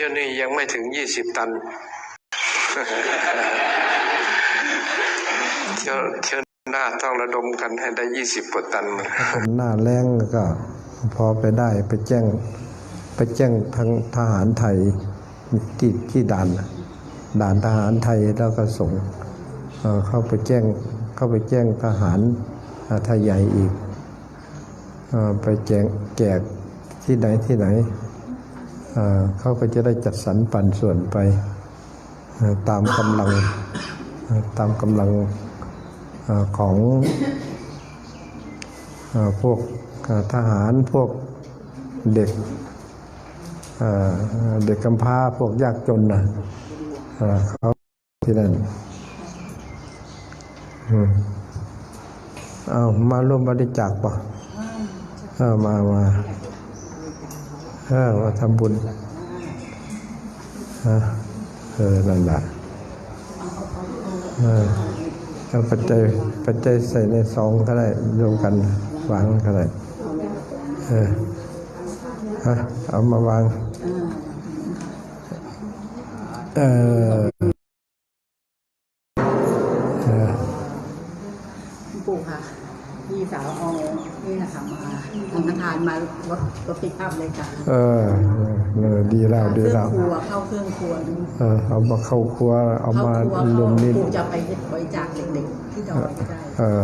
ที่ยวนี้ยังไม่ถึงยี่สิบตัน เที่ยวเที่ยวหน้าต้องระดมกันให้ได้ยี่สิบกว่าตัน หน้าแรงก็ พอไปได้ไปแจ้ง ไปแจ้งทางทหารไทยที่ที่ด่านด่านทหารไทยแล้วก็ส่งเข้าไปแจ้งเข้าไปแจ้งทหารอ่าไทยใหญ่อีกไปแจงแจกที่ไหนที่ไหน เอ่อเขาก็จะได้จัดสรรปันส่วนไปเอ่อตามกำลังเอ่อตามกำลังเอ่อของเอ่อพวกเอ่อทหารพวกเด็กเอ่อเด็กกำพร้าพวกยากจนนะเอ่อเขาที่นั่นอืมเอามาร่วมบริจาคป่ะเออมามา เออมาทำบุญฮะเออนั่นแหละเออเอาปัจจัยปัจจัยใส่ในซองก็ได้รวมกันวางก็ได้เออฮะเอามาวางเออารถรถปิกอัพเลยค่ะเออเออดีแล้วเคดีรื่องแล้วครัวเข้าเครื่องครัวเออเอามาเข้าครัวเอาเข้ามาครัวรวมนิดปู่จะไปบริจาคเด็กๆที่ดอยก็ได้เออ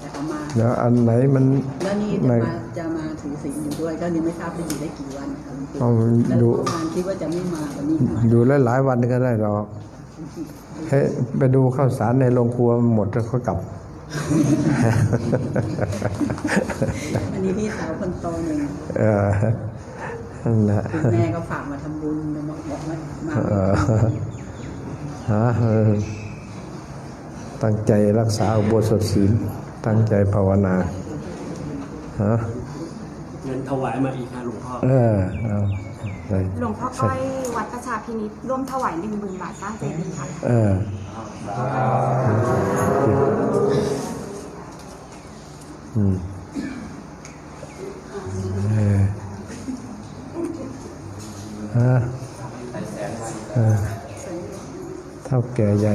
แต่เอามาแล้วอันไหนมันแล้วนี่ไหนจะมาจะมาถือศีลอยู่ด้วยก็นี่ไม่ทราบจะอยู่ได้กี่วันค่ะคุณปู่เอาแล้วดูเมื่อวานคิดว่าจะไม่มาวันนี้มาอยู่หลายๆวันก็ได้หรอกให้ไปดูข้าวสารในโรงครัวหมดแล้วก็กลับ อันนี้พี่สาวคนโตหนึ่งเออนั่นแหละคุณแม่ก็ฝากมาทำบุญบอกบอกว่ามาเออฮะเออตั้งใจรักษาอุโบสถศีลตั้งใจภาวนาฮะเงินถวายมาอีกค่ะหลวงพ่อเออเอาไปหลวงพ่อก้อย วัดประชาพินิจร่วมถวายหนึ่งหมื่นบาทสร้างเจดีย์ค่ะ เอออืมเออฮะเออเท่าแก่ใหญ่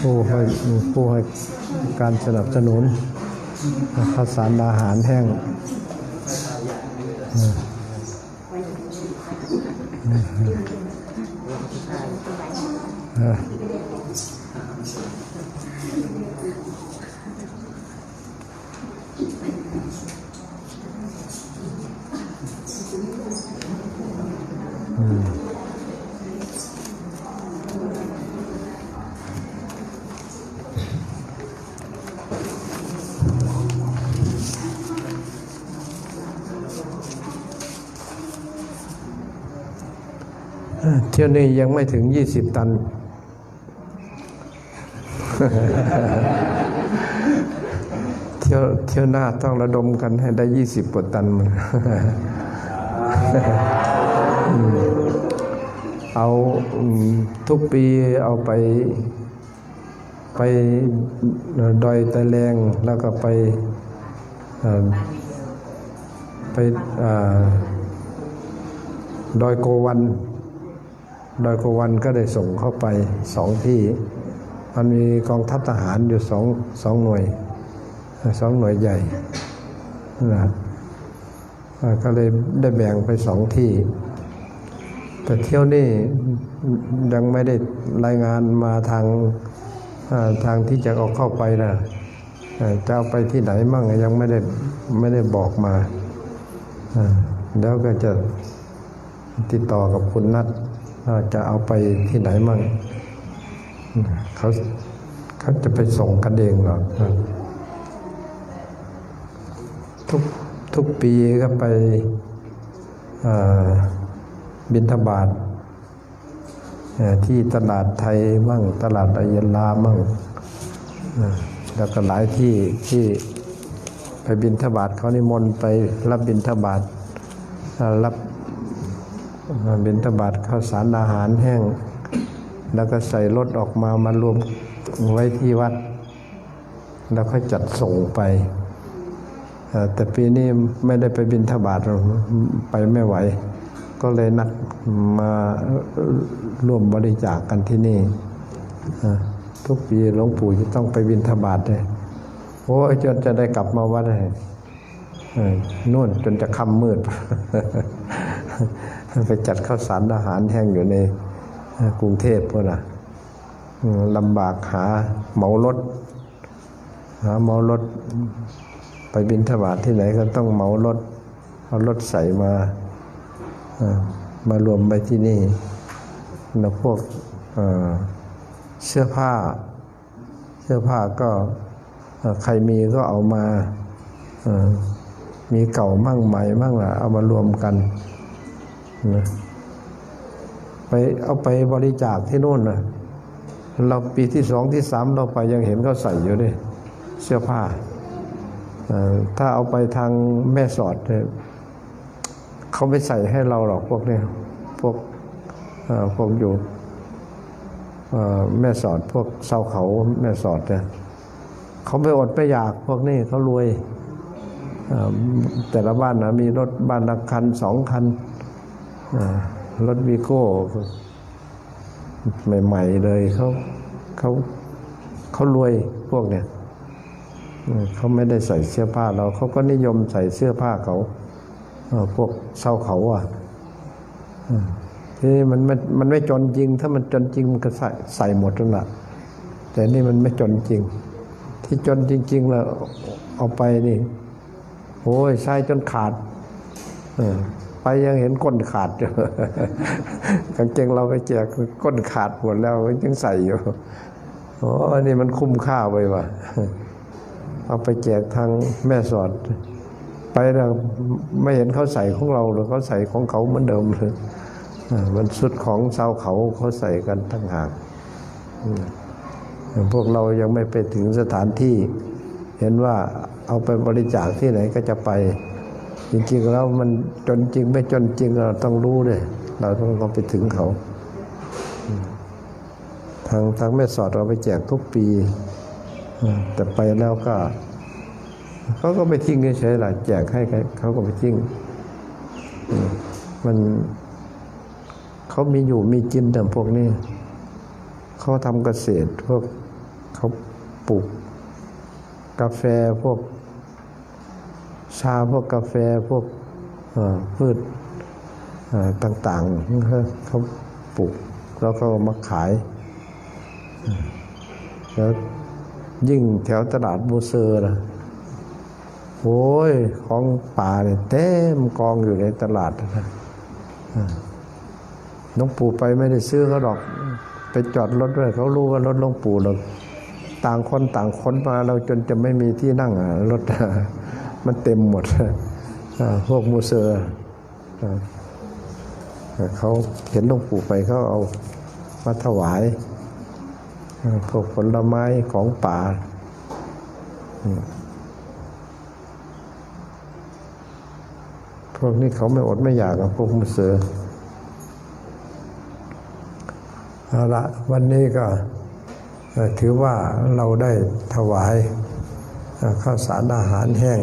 ผู้ให้ผู้ให้การสนับสนุน ข้าวสารอาหารแห้งอ เที่ยวนี้ยังไม่ถึงยี่สิบตัน เที่ยวเที่ยวหน้าต้องระดมกันให้ได้ยี่สิบกว่าตันมันอืมเอาอืมทุกปีเอาไป ไปเอ่อดอยตะแรงแล้วก็ไปเอ่อไปอ่าดอยโกวัน ดอยโกวันก็ได้ส่งเข้าไปสองที่ มันมีกองทัพทหารอยู่สองสองหน่วยสองหน่วยใหญ่นะอ่าก็เลยได้แบ่งไปสองที่ แต่เที่ยวนี้ยังไม่ได้รายงานมาทางทางที่จะเอาเข้าไปนะเจะเอาไปที่ไหนมั่งยังไม่ได้ไม่ได้บอกมาแล้วก็จะติดต่อกับคุณนัท ว่าจะเอาไปที่ไหนมั่งเขาเขาจะไปส่งกันเองหรอกทุกทุกปีก็ไปบินทบาทที่ตลาดไทยมั่งตลาดอายลามั่งแล้วก็หลายที่ที่ไปบินทบาทเขานิมนต์ไปรับบินทบาทรับ บินทบาทข้าวสารอาหารแห้ง แล้วก็ใส่รถออกมามารวมไว้ที่วัด แล้วค่อยจัดส่งไป แต่ปีนี้ไม่ได้ไปบินทบาทไปไม่ไหว ก็เลยนัดมาร่วมบริจาคกันที่นี่ ทุกปีหลวงปู่จะต้องไปบินทบาทเลยโอ้จนจะได้กลับมาวัดเลยนู่นจนจะค่ำมืด ไปจัดข้าวสารอาหารแห้งอยู่ในกรุงเทพพวกน่ะอืมลำบากหาเหมารถหาเหมารถ ไปบินทบาทที่ไหนก็ต้องเหมารถ เอารถใส่มามารวมไปที่นี่แล้วพวกเสื้อผ้า เสื้อผ้าก็ใครมีก็เอามามีเก่ามั่งใหม่มั่งล่ะเอามารวมกัน นะไปเอาไปบริจาคที่นู่นนะเราปีที่สองที่สามเราไปยังเห็นเขาใส่อยู่เลยเสื้อผ้า ถ้าเอาไปทางแม่สอดเนี่ยเขาไม่ใส่ให้เราหรอกพวกเนี้ยพวกเอ่อพวกอยู่แม่สอดพวกเสาเขาแม่สอดเนี่ยเขาไม่อดไม่อยากพวกนี้เขารวยแต่ละบ้านนะมีรถบ้านละคันสองคัน รถวีโก้ใหม่ ๆ เลยเขาเขาเขารวยพวกเนี่ยเขาไม่ได้ใส่เสื้อผ้าเราเขาก็นิยมใส่เสื้อผ้าเขาพวกเศร้าเขาอะทีนี้มันไม่มันไม่จนจริง ถ้ามันจนจริงมันก็ใส่ใส่หมดนั่นแหละแต่นี่มันไม่จนจริง ที่จนจริง ๆ แล้วเอาไปนี่โอ้ยใช้จนขาด เออ ไปยังเห็นก้นขาดอยู่กางเกงเราไปแจกก้นขาดหมดแล้วยังใส่อยู่โอ้อันนี้มันคุ้มค่าไปว่ะเอาไปแจกทางแม่สอด ไปแล้วไม่เห็นเขาใส่ของเราหรือเขาใส่ของเขาเหมือนเดิมเลยมันสุดของชาวเขาเขาใส่กันทั้งหากพวกเรายังไม่ไปถึงสถานที่ เห็นว่าเอาไปบริจาคที่ไหนก็จะไป จริงๆแล้วมันจนจริงไม่จนจริงเราต้องรู้เลยเราต้องไปถึงเขา ทางทางแม่สอดเราไปแจกทุกปี แต่ไปแล้วก็เขาก็ไปทิ้งเฉยๆล่ะแจกให้ใครเขาก็ไปทิ้งมมันเขามีอยู่มีกินแต่พวกนี้เขาทำเกษตรพวกเขาปลูกกาแฟพวก ชาพวกกาแฟพวกพืชต่างๆเขาปลูกแล้วก็เอามาขาย แล้วยิ่งแถวตลาดบูเซอร์นะโอ้ยของป่าเนี่ยเต็มกองอยู่ในตลาดนะอ่าหลวงปู่ไปไม่ได้ซื้อเขาหรอก ไปจอดรถด้วยเขารู้ว่ารถหลวงปู่เราต่างคนต่างคนมาเราจนจะไม่มีที่นั่งรถ มันเต็มหมดพวกมูเซอร์เขาเห็นหลวงปู่ไปเขาเอามาถวายพวกผลไม้ของป่า พวกนี้เขาไม่อดไม่อยากกับพวกมุเสือเอาละวันนี้ก็ถือว่าเราได้ถวายข้าวสารอาหารแห้ง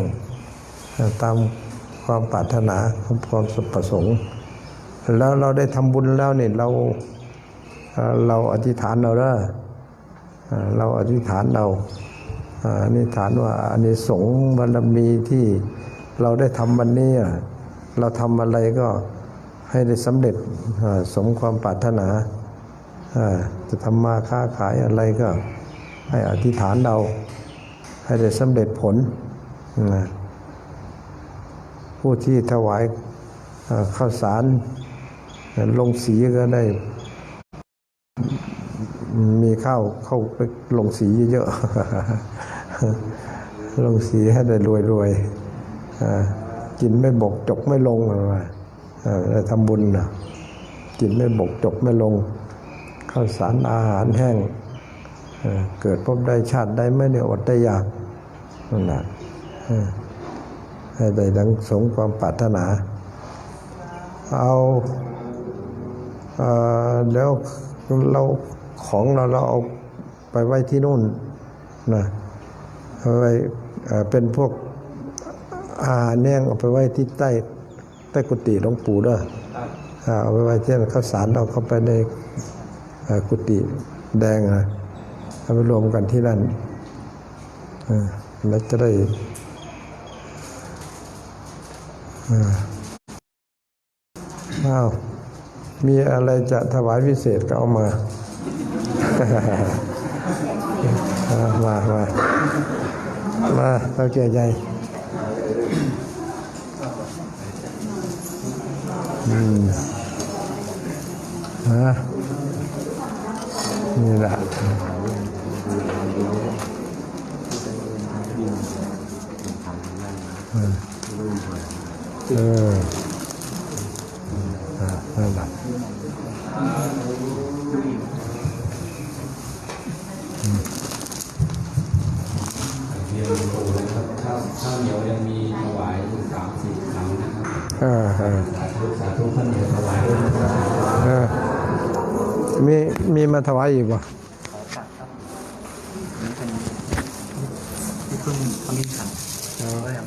ตามความปรารถนาของความสุประสงค์ แล้วเราได้ทำบุญแล้วเนี่ยเราเราอธิษฐานเราเด้อเราอธิษฐานเราอธิษฐานว่าอานิสงส์บารมีที่เราได้ทำวันนี้เราทำอะไรก็ให้ได้สำเร็จสมความปรารถนาอ่าจะทำมาค้าขายอะไรก็ให้อธิษฐานเราให้ได้สำเร็จผลนะ ผู้ที่ถวายข้าวสารลงสีก็ได้ มีข้าวเข้าไปลงสีเยอะๆลงสีให้ได้รวยๆกินไม่บกจกไม่ลงอะไรว่าทำบุญนะกินไม่บกจกไม่ลงข้าวสารอาหารแห้งเกิดพบได้ชาติได้ไม่ได้อดได้อยากนั่นแหละ ให้ได้ดังสมความปรารถนา เอาเอ่อแล้วเราของเราเราเอาไปไว้ที่นู่นนะเอาไว้เป็นพวกอาหารแห้งเอาไปไว้ที่ใต้ใต้กุฏิหลวงปู่ด้ออ่าเอาไปไว้เช่นข้าวสารเอาเข้าไปในกุฏิแดงนะเอาไปรวมกันที่นั่นแล้วจะได้ อา้าวมีอะไรจะถวายพิเศษก็เอามาอ่ามามามาเราเกียใจอืม เรียนหลวงปู่นะครับข้าวข้าวเหนียวยังมีถวายอยู่สามสิบครั้งนะครับเออเออสาธุสาธุข้าวเหนียวถวายด้วยนะครับเออมีมีมาถวายอีกป่ะที่เพิ่งทำนิขันก็ยัง